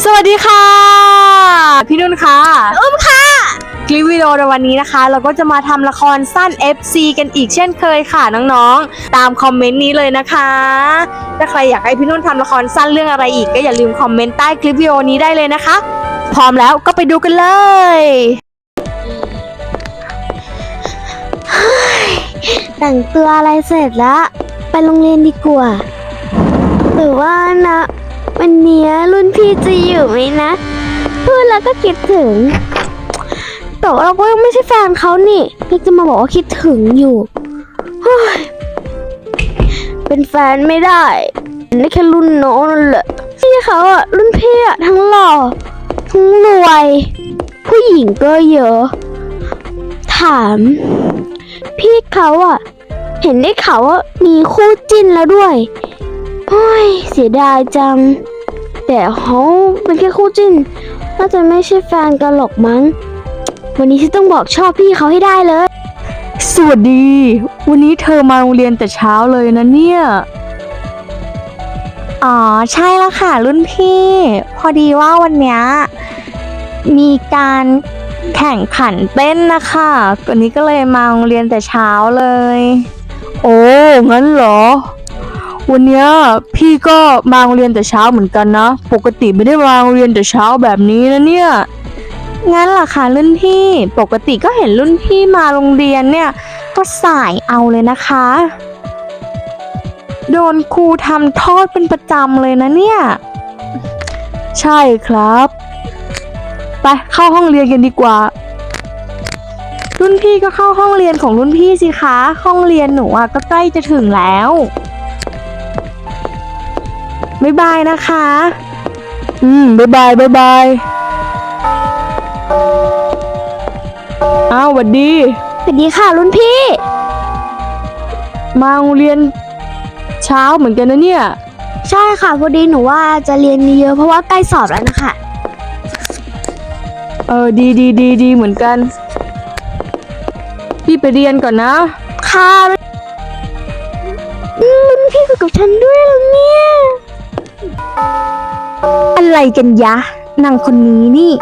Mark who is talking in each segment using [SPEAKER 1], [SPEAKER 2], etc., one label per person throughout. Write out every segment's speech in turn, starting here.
[SPEAKER 1] สวัสดีค่ะ พี่นุ่นค่ะ
[SPEAKER 2] อุ้มค่ะ
[SPEAKER 1] คลิปวิดีโอในวันนี้นะคะ เราก็จะมาทำละครสั้น FC กันอีกเช่นเคยค่ะน้องๆ ตามคอมเมนต์นี้เลยนะคะ ถ้าใครอยากให้พี่นุ่นทำละครสั้นเรื่องอะไรอีกก็อย่าลืมคอมเมนต์ใต้คลิปวิดีโอนี้ได้เลยนะคะ พร้อมแล้วก็ไปดูกันเลย
[SPEAKER 2] แต่งตัวอะไรเสร็จแล้ว ไปโรงเรียนดีกว่า หรือว่านะ วันนี้รุ่นพี่จะอยู่ไหมนะพูดแล้วก็คิดถึง แต่ว่าเราก็ยังไม่ใช่แฟนเขานี่พี่จะมาบอกว่าคิดถึงอยู่เป็นแฟนไม่ได้เป็นได้แค่รุ่นน้องนั่นแหละพี่เขาอะรุ่นพี่อะทั้งหล่อทั้งรวย ผู้หญิงก็เยอะ ถาม พี่เขาอะเห็นได้ข่าวว่ามีคู่จิ้นแล้วด้วย โอ้ยเสียดายจัง แต่เขาเป็นแค่คู่จิ้น น่าจะไม่ใช่แฟนกันหรอกมั้ง วันนี้ฉันต้องบอกชอบพี่เขาให้ได้เลย
[SPEAKER 1] สวัสดี วันนี้เธอมาโรงเรียนแต่เช้าเลยนะเนี่ย อ๋อใช่แล้วค่ะ รุ่นพี่ พอดีว่าวันเนี้ยมีการแข่งขันเต้นนะคะวันนี้ก็เลยมาโรงเรียนแต่เช้าเลย โอ้ งั้นเหรอ วันนี้พี่ก็มาโรงเรียนแต่เช้าเหมือนกันนะ ปกติไม่ได้มาโรงเรียนแต่เช้าแบบนี้นะเนี่ยงั้นเหรอคะรุ่นพี่ปกติก็เห็นรุ่นพี่มาโรงเรียนเนี่ย ก็สายเอาเลยนะคะ โดนครูทำโทษเป็นประจำเลยนะเนี่ย ใช่ครับ ไปเข้าห้องเรียนกันดีกว่า รุ่นพี่ก็เข้าห้องเรียนของรุ่นพี่สิคะ ห้องเรียนหนูอะก็ใกล้จะถึงแล้ว บ๊ายบายนะคะ อืมบ๊ายบายบ๊ายบายอ้าวหวัดดี
[SPEAKER 2] สวัสดีค่ะรุ่นพี่
[SPEAKER 1] มาโรงเรียนเช้าเหมือนกันนะเนี่ย
[SPEAKER 2] ใช่ค่ะ พอดีหนูว่าจะเรียนเยอะเพราะว่าใกล้สอบแล้วนะคะ
[SPEAKER 1] เออดีดีดีดีเหมือนกัน พี่ไปเรียนก่อนนะ
[SPEAKER 2] ค่ะอืมรุ่นพี่คุยกับฉันด้วยเหรอเนี่ย
[SPEAKER 1] อะไรกันยะนางคนนี้นี่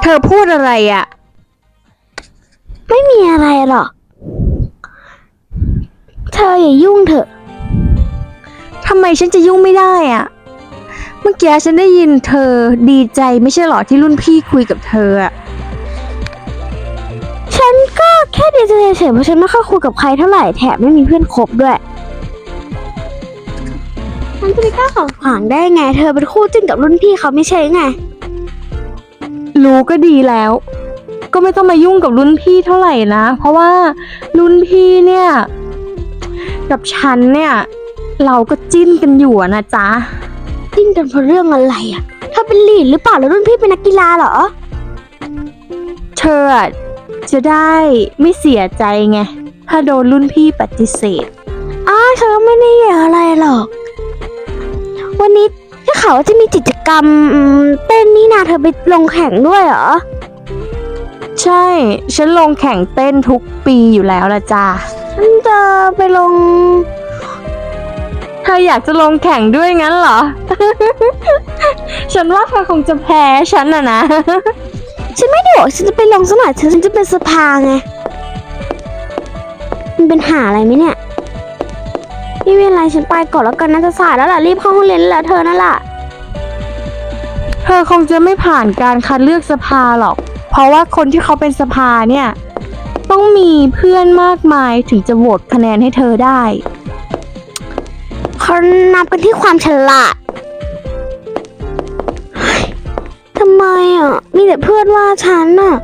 [SPEAKER 1] เธอพูดอะไรอะ่ะ
[SPEAKER 2] ไม่มีอะไรหรอก เธออย่ายุ่งเถอะ
[SPEAKER 1] ทำไมฉันจะยุ่งไม่ได้อะ่ะ เมื่อกี้ฉันได้ยินเธอดีใจไม่ใช่หรอที่รุ่นพี่คุยกับเธออะ
[SPEAKER 2] ฉันก็แค่ดีใจเฉยๆเพราะฉันไม่ค่อยคุยกับใครเท่าไหร่แถมไม่มีเพื่อนคบด้วย มันจะไปกล้าขัดขวางได้ไง เธอเป็นคู่จิ้นกับรุ่นพี่เขาไม่ใช่ไง
[SPEAKER 1] รู้ก็ดีแล้ว ก็ไม่ต้องมายุ่งกับรุ่นพี่เท่าไหร่นะ เพราะว่ารุ่นพี่เนี่ย กับฉันเนี่ย เราก็จิ้นกันอยู่อะนะจ๊ะ
[SPEAKER 2] จิ้นกันเพราะเรื่องอะไรอะเธอเป็นลีดหรือเปล่าแล้วรุ่นพี่เป็นนักกีฬาเหรอ
[SPEAKER 1] เธออะจะได้ไม่เสียใจไง ถ้าโดนรุ่นพี่ปฏิเสธ
[SPEAKER 2] อ้าวฉันก็ไม่ได้อยากอะไรหรอก วันนี้ได้ข่าวว่าจะมีกิจกรรมอืมเต้นนี่นาเธอไปลงแข่งด้วยเหรอ
[SPEAKER 1] ใช่ ฉันลงแข่งเต้นทุกปีอยู่แล้วละจ้า
[SPEAKER 2] ฉันจะไปลง
[SPEAKER 1] เธออยากจะลงแข่งด้วยงั้นเหรอ ฉันว่าเธอคงจะแพ้ฉันอะนะ
[SPEAKER 2] ฉันไม่ได้บอกว่าฉันจะไปลงสักหน่อยฉันจะเป็นสภาไง มันเป็นหาอะไรไหมเนี่ย ไม่เป็นไรฉันไปก่อนแล้วกันน่าจะสายแล้วล่ะรีบเข้าห้องเรียนแล้วเธอนั่นแหละ
[SPEAKER 1] เธอคงจะไม่ผ่านการคัดเลือกสภาหรอก เพราะว่าคนที่เขาเป็นสภาเนี่ย ต้องมีเพื่อนมากมายถึงจะโหวตคะแนนให้เธอได้
[SPEAKER 2] เขานับกันที่ความฉลาดเฮ้ยทำไมอะ มีแต่เพื่อนว่าฉันอะ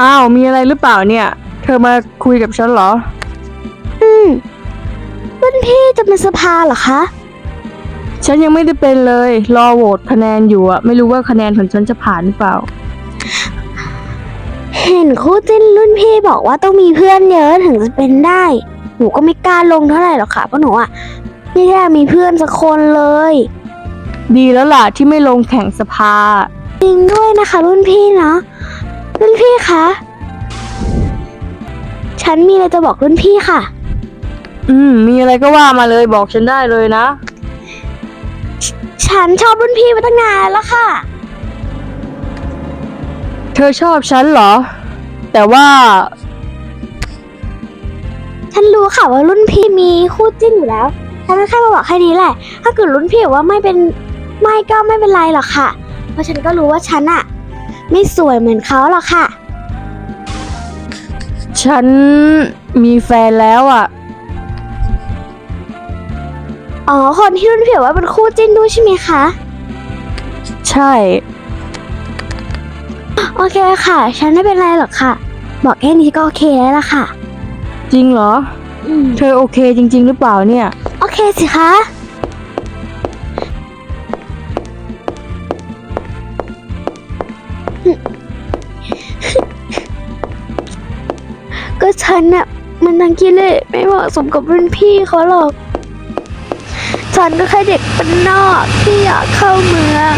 [SPEAKER 1] อ้าว มีอะไรหรือเปล่าเนี่ย เธอมาคุยกับฉันเหรอ
[SPEAKER 2] อืมรุ่นพี่จะเป็นสภาเหรอคะ
[SPEAKER 1] ฉันยังไม่ได้เป็นเลย รอโหวตคะแนนอยู่อะไม่รู้ว่าคะแนนของฉันจะผ่านหรือเปล่า
[SPEAKER 2] เห็นคู่จิ้นรุ่นพี่บอกว่าต้องมีเพื่อนเยอะถึงจะเป็นได้ หนูก็ไม่กล้าลงเท่าไหร่หรอกค่ะเพราะหนูอะไม่ได้มีเพื่อนสักคนเลย
[SPEAKER 1] ดีแล้วล่ะที่ไม่ลงแข่งสภา
[SPEAKER 2] จริงด้วยนะคะรุ่นพี่เนาะ รุ่นพี่คะ ฉันมีอะไรจะบอกรุ่นพี่ค่ะ
[SPEAKER 1] อืม มีอะไรก็ว่ามาเลยบอกฉันได้เลยนะ
[SPEAKER 2] ฉันชอบรุ่นพี่มาตั้งนานแล้วค่ะ
[SPEAKER 1] เธอชอบฉันเหรอ แต่ว่า
[SPEAKER 2] ฉันรู้ค่ะว่ารุ่นพี่มีคู่จิ้นอยู่แล้ว ฉันก็แค่มาบอกแค่นี้แหละ ถ้าเกิดรุ่นพี่บอกว่าไม่เป็น ไม่ก็ไม่เป็นไรหรอกค่ะ เพราะฉันก็รู้ว่าฉันอะ ไม่สวยเหมือนเขาหรอกค่ะ
[SPEAKER 1] ฉันมีแฟนแล้วอะ
[SPEAKER 2] อ๋อ คนที่รุ่นพี่บอกว่าเป็นคู่จิ้นด้วยใช่ไหมคะ
[SPEAKER 1] ใช่
[SPEAKER 2] โอเคค่ะ ฉันไม่เป็นไรหรอกค่ะ บอกแค่นี้ก็โอเคแล้วล่ะค่ะ
[SPEAKER 1] จริงเหรอ
[SPEAKER 2] อืม
[SPEAKER 1] เธอโอเคจริง ๆ หรือเปล่าเนี่ย
[SPEAKER 2] โอเคสิคะ ฉันน่ะมันนังกิเลสไม่เหมาะสมกับรุ่นพี่เขาหรอก ฉันก็แค่เด็กเป็นนอกที่อยากเข้าเมือง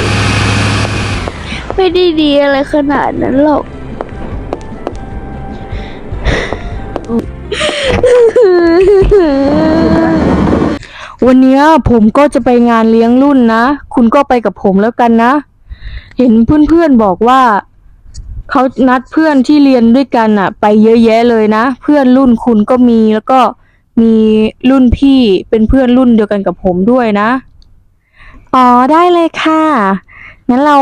[SPEAKER 2] ไม่ได้ดีอะไรขนาดนั้นหรอก
[SPEAKER 1] วันเนี้ยผมก็จะไปงานเลี้ยงรุ่นนะ คุณก็ไปกับผมแล้วกันนะ เห็นเพื่อนๆบอกว่า เขานัดเพื่อนที่เรียนด้วยกันอะไปเยอะแยะเลยนะ เพื่อนรุ่นคุณก็มีแล้วก็มีรุ่นพี่เป็นเพื่อนรุ่นเดียวกันกับผมด้วยนะ อ๋อได้เลยค่ะงั้นเรา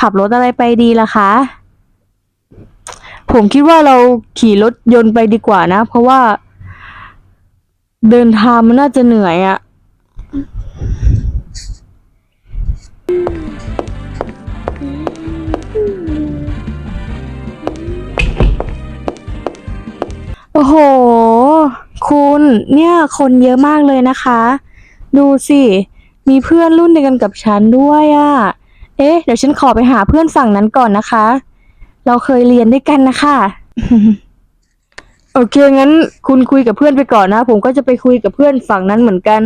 [SPEAKER 1] ขับรถอะไรไปดีล่ะคะ ผมคิดว่าเราขี่รถยนต์ไปดีกว่านะ เพราะว่า เดินทางมันน่าจะเหนื่อยอะ เนี่ยคนเยอะมากเลยนะคะ ดูสิ มีเพื่อนรุ่นเดียวกันกับฉันด้วยอะ่ะ เอ๊ะ เดี๋ยวฉันขอไปหาเพื่อนฝั่งนั้นก่อนนะคะ เราเคยเรียนด้วยกันนะคะ โอเคงั้น คุณคุยกับเพื่อนไปก่อนนะ ผมก็จะไปคุยกับเพื่อนฝั่งนั้นเหมือนกัน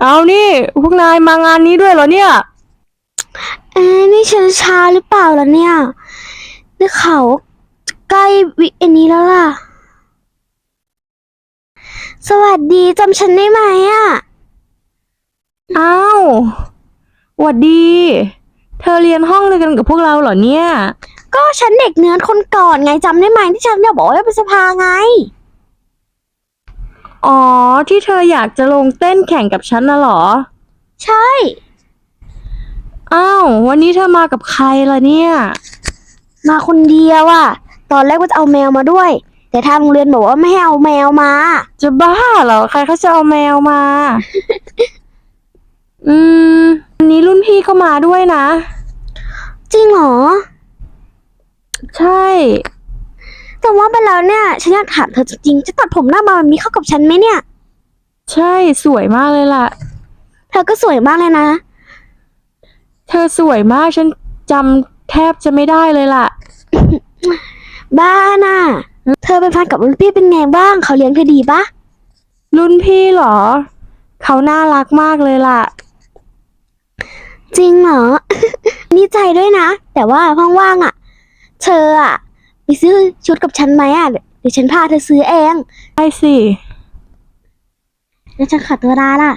[SPEAKER 1] เอานี่พวกนายมางานนี้ด้วยเหรอเนี่ย
[SPEAKER 2] เอ๊ะนี่ฉันช้าหรือเปล่าล่ะเนี่ยนี่เขาใกล้วิอันนี้แล้วล่ะ สวัสดีจำฉันได้ไหมอะ
[SPEAKER 1] อ้าวหวัดดี เธอเรียนห้องเดียวกันกับพวกเราเหรอเนี่ย
[SPEAKER 2] ก็ฉันเด็กเนื้อคนก่อนไงจำได้ไหมที่ฉันเนี่ยบอกว่าเป็นสภาไง
[SPEAKER 1] อ๋อ ที่เธออยากจะลงเต้นแข่งกับฉันน่ะเหรอ
[SPEAKER 2] ใช่
[SPEAKER 1] อ้าววันนี้เธอมากับใครล่ะเนี่ย
[SPEAKER 2] มาคนเดียวอะ ตอนแรกว่าจะเอาแมวมาด้วย แต่ทางโรงเรียนบอกว่าไม่ให้เอาแมวมา
[SPEAKER 1] จะบ้าเหรอ ใครเขาจะเอาแมวมา อืมวันนี้รุ่นพี่เข้ามาด้วยนะ
[SPEAKER 2] จริงเหรอ
[SPEAKER 1] ใช่
[SPEAKER 2] แต่ว่าไปแล้วเนี่ย ฉันอยากถามเธอจริงๆจะตัดผมหน้ามาแบบนี้เข้ากับฉันไหมเนี่ย
[SPEAKER 1] ใช่สวยมากเลยล่ะ
[SPEAKER 2] เธอก็สวยมากเลยนะ
[SPEAKER 1] เธอสวยมากฉันจำแทบจะไม่ได้เลยล่ะ
[SPEAKER 2] บ้าน่ะ เธอเป็นแฟนกับรุ่นพี่เป็นไงบ้าง เขาเลี้ยงเธอดีปะ
[SPEAKER 1] รุ่นพี่เหรอ เขาน่ารักมากเลยล่ะ
[SPEAKER 2] จริงเหรอดีใจด้วยนะ แต่ว่าว่างๆอะ เธออะ ไปซื้อชุดกับฉันไหมอะ เดี๋ยวฉันพาเธอซื้อเอง
[SPEAKER 1] ได้สิ
[SPEAKER 2] แล้วฉันขัดตัวได้ล่ะ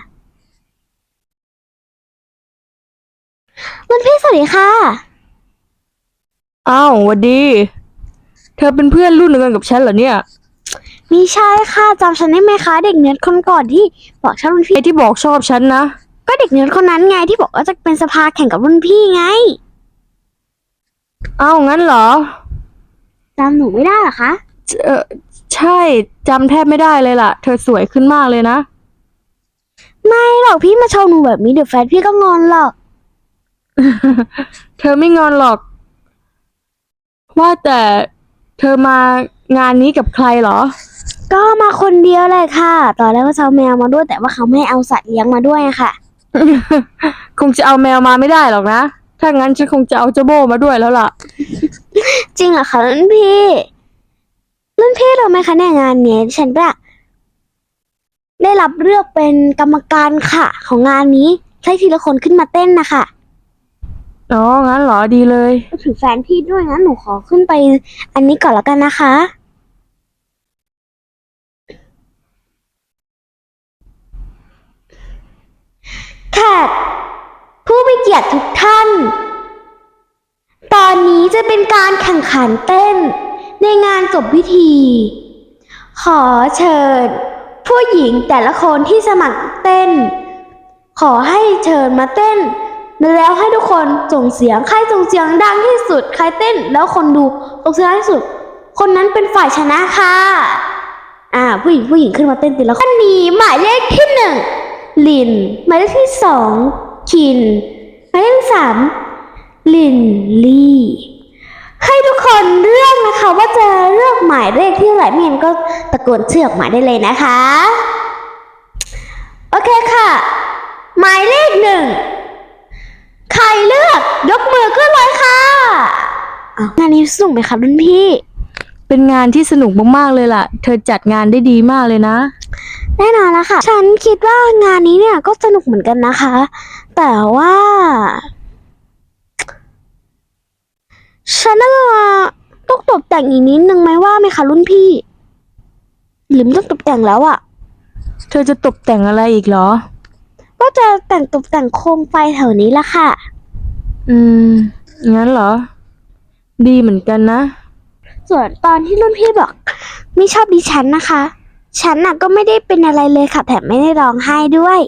[SPEAKER 2] รุ่นพี่สวัสดีค่ะ
[SPEAKER 1] อ้าวหวัดดี เธอเป็นเพื่อนรุ่นเดียวกันกับฉันเหรอเนี่ย
[SPEAKER 2] มีใช่ค่ะจำฉันได้ไหมคะเด็กเนิร์ดคนก่อนที่บอกชอบรุ่นพี่
[SPEAKER 1] ไอที่บอกชอบฉันนะ
[SPEAKER 2] ก็เด็กเนิร์ดคนนั้นไงที่บอกว่าจะเป็นสภาแข่งกับรุ่นพี่ไง
[SPEAKER 1] อ้าวงั้นเหรอ
[SPEAKER 2] จำหนูไม่ได้เหรอคะ
[SPEAKER 1] เออใช่จำแทบไม่ได้เลยล่ะ เธอสวยขึ้นมากเลยนะ
[SPEAKER 2] ไม่หรอกพี่มาชมหนูแบบนี้เดี๋ยวแฟนพี่ก็งอนหรอก
[SPEAKER 1] เธอไม่งอนหรอก ว่าแต่ เธอมางานนี้กับใครเหรอ
[SPEAKER 2] ก็มาคนเดียวเลยค่ะ ตอนแรกก็จะเอาแมวมาด้วย แต่ว่าเขาไม่ให้เอาสัตว์เลี้ยงมาด้วยอะค่ะ
[SPEAKER 1] คงจะเอาแมวมาไม่ได้หรอกนะ ถ้างั้นฉันคงจะเอาเจ้าโบมาด้วยแล้วล่ะ
[SPEAKER 2] จริงเหรอคะรุ่นพี่รุ่นพี่รู้ไหมคะเนี่ยงานเนี้ยฉันแบบได้รับเลือกเป็นกรรมการค่ะ ของงานนี้ให้ทีละคนขึ้นมาเต้นนะคะ
[SPEAKER 1] อ๋อ งั้นเหรอดีเลย
[SPEAKER 2] ถือแฟนพี่ด้วยงั้นหนูขอขึ้นไป อันนี้ก่อนแล้วกันนะคะค่ะผู้มีเกียรติทุกท่าน ตอนนี้จะเป็นการแข่งขันเต้น ในงานจบพิธี ขอเชิญ ผู้หญิงแต่ละคนที่สมัครเต้น ขอให้เชิญมาเต้น แล้วให้ทุกคนส่งเสียง ใครส่งเสียงดังที่สุด ใครเต้นแล้วคนดูส่งเสียงดังที่สุด คนนั้นเป็นฝ่ายชนะค่ะ อ่า ผู้หญิงผู้หญิงขึ้นมาเต้นทีละคนนี้หมายเลขที่หนึ่งลิน หมายเลขที่สองคิน หมายเลขที่สามลินลี่ ให้ทุกคนเลือกนะคะ ว่าจะเลือกหมายเลขที่เท่ไหร่ไม่งั้นก็ตะโกนเชือออกมายได้เลยนะคะ โอเคค่ะ หมายเลขหนึ่ง เลือก ยกมือขึ้นเลยค่ะอ้าวงานนี้สนุกไหมคะรุ่นพี่
[SPEAKER 1] เป็นงานที่สนุกมากๆเลยล่ะ เธอจัดงานได้ดีมากเลยนะ
[SPEAKER 2] แน่นอนแล้วค่ะ ฉันคิดว่างานนี้เนี่ยก็สนุกเหมือนกันนะคะ แต่ว่า ฉันน่าจะต้องตกแต่งอีกนิดนึงไหมว่าไหมคะรุ่นพี่ หรือไม่ต้องตกแต่งแล้วอะ่ะ
[SPEAKER 1] เธอจะตกแต่งอะไรอีกเหรอ
[SPEAKER 2] ก็จะแต่งตกแต่งโคมไฟแถวนี้ละค่ะ
[SPEAKER 1] อืม งั้นเหรอ ดีเหมือนกันนะ
[SPEAKER 2] ส่วนตอนที่รุ่นพี่บอก ไม่ชอบดิฉันนะคะ ฉันน่ะก็ไม่ได้เป็นอะไรเลยค่ะแถมไม่ได้ร้องไห้ด้วย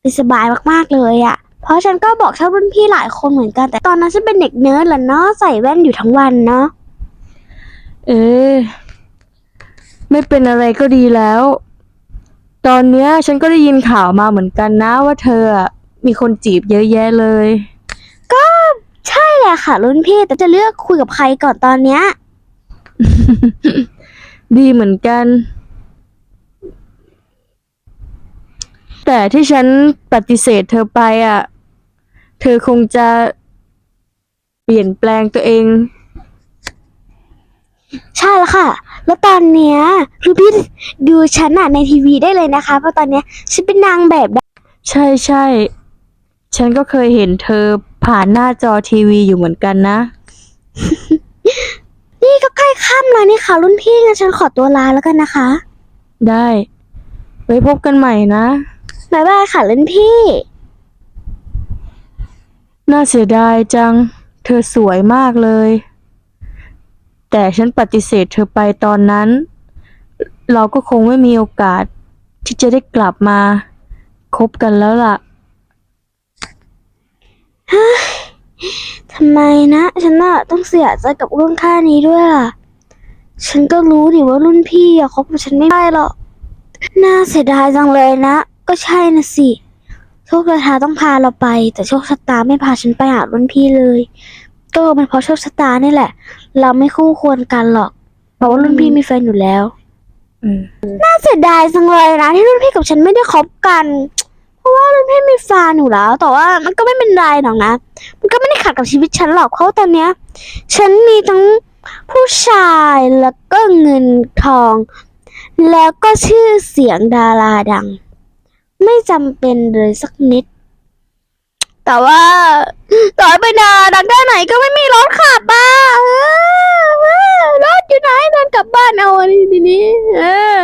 [SPEAKER 2] เป็นสบายมากๆเลยอะ่ะ เพราะฉันก็บอกชอบรุ่นพี่หลายคนเหมือนกัน แต่ตอนนั้นฉันเป็นเด็กเนิร์ดแหละเนาะใส่แว่นอยู่ทั้งวันเนาะ
[SPEAKER 1] เอ๊ะไม่เป็นอะไรก็ดีแล้ว ตอนเนี้ยฉันก็ได้ยินข่าวมาเหมือนกันนะว่าเธออะมีคนจีบเยอะแยะเลย
[SPEAKER 2] ก็ใช่ แหละค่ะ รุ่นพี่แต่จะเลือกคุยกับใครก่อนตอนเนี้ย
[SPEAKER 1] ดีเหมือนกัน แต่ที่ฉันปฏิเสธเธอไปอะ เธอคงจะเปลี่ยนแปลงตัวเอง
[SPEAKER 2] ใช่แล้วค่ะ แล้วตอนเนี้ยรุ่นพี่ดูฉันอะในทีวีได้เลยนะคะ เพราะตอนเนี้ยฉันเป็นนางแบบ
[SPEAKER 1] ใช่ใช่ ฉันก็เคยเห็นเธอ ผ่านหน้าจอทีวีอยู่เหมือนกันนะ
[SPEAKER 2] นี่ก็ใกล้ค่ำแล้วนี่ค่ะ รุ่นพี่งั้นฉันขอตัวลาแล้วกันนะคะ
[SPEAKER 1] ได้ ไว้พบกันใหม่นะ
[SPEAKER 2] บ๊ายบายค่ะรุ่นพี่
[SPEAKER 1] น่าเสียดายจัง เธอสวยมากเลย แต่ฉันปฏิเสธเธอไปตอนนั้น เราก็คงไม่มีโอกาสที่จะได้กลับมาคบกันแล้วล่ะ
[SPEAKER 2] ทำไมนะฉันน่ะต้องเสียใจกับเรื่องค่านี้ด้วยล่ะ ฉันก็รู้ดิว่ารุ่นพี่อะคบกับฉันไม่ได้หรอก น่าเสียดายจังเลยนะ ก็ใช่นะสิ โชคชะตาต้องพาเราไป แต่โชคชะตาไม่พาฉันไปหารุ่นพี่เลย ก็เป็นเพราะโชคชะตานี่แหละ เราไม่คู่ควรกันหรอก เพราะว่ารุ่นพี่มีแฟนอยู่แล้ว
[SPEAKER 1] อืม
[SPEAKER 2] น่าเสียดายจังเลยนะที่รุ่นพี่กับฉันไม่ได้คบกัน เพราะว่ารุ่นพี่ มีแฟนอยู่แล้ว แต่ว่ามันก็ไม่เป็นไรหรอกนะ มันก็ไม่ได้ขัดกับชีวิตฉันหรอกเพราะตอนเนี้ย ฉันมีทั้งผู้ชายแล้วก็เงินทอง แล้วก็ชื่อเสียงดาราดัง ไม่จำเป็นเลยสักนิด แต่ว่าต่อให้เป็นดาราดังแค่ไหนก็ไม่มีรถขับอะเออเออรถอยู่ไหนเดินกลับบ้านเอาอันนี้นี้เออ